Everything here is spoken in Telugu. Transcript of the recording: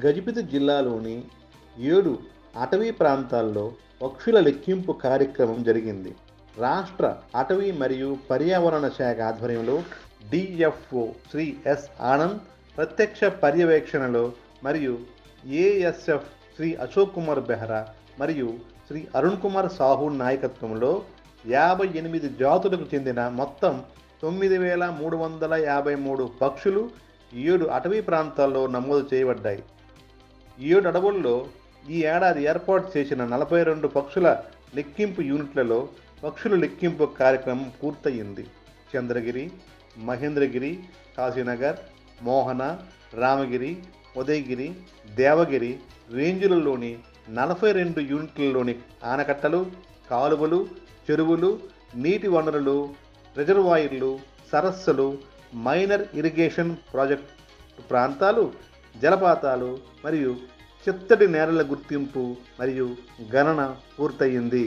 గజపతి జిల్లాలోని ఏడు అటవీ ప్రాంతాల్లో పక్షుల లెక్కింపు కార్యక్రమం జరిగింది. రాష్ట్ర అటవీ మరియు పర్యావరణ శాఖ ఆధ్వర్యంలో డిఎఫ్ఓ శ్రీ ఎస్ ఆనంద్ ప్రత్యక్ష పర్యవేక్షణలో మరియు ఏఎస్ఎఫ్ శ్రీ అశోక్ కుమార్ బెహ్రా మరియు శ్రీ అరుణ్ కుమార్ సాహు నాయకత్వంలో యాభై ఎనిమిది జాతులకు చెందిన మొత్తం తొమ్మిది వేల మూడు వందల యాభై మూడు పక్షులు ఏడు అటవీ ప్రాంతాల్లో నమోదు చేయబడ్డాయి. ఏడు అడవుల్లో ఈ ఏడాది ఏర్పాటు చేసిన నలభై రెండు పక్షుల లెక్కింపు యూనిట్లలో పక్షుల లెక్కింపు కార్యక్రమం పూర్తయింది. చంద్రగిరి మహేంద్రగిరి కాశీనగర్ మోహన రామగిరి ఉదయగిరి దేవగిరి రేంజులలోని నలభై రెండు యూనిట్లలోని ఆనకట్టలు కాలువలు చెరువులు నీటి వనరులు రిజర్వాయర్లు సరస్సులు మైనర్ ఇరిగేషన్ ప్రాజెక్టు ప్రాంతాలు జలపాతాలు మరియు చిత్తడి నేలల గుర్తింపు మరియు గణన పూర్తయింది.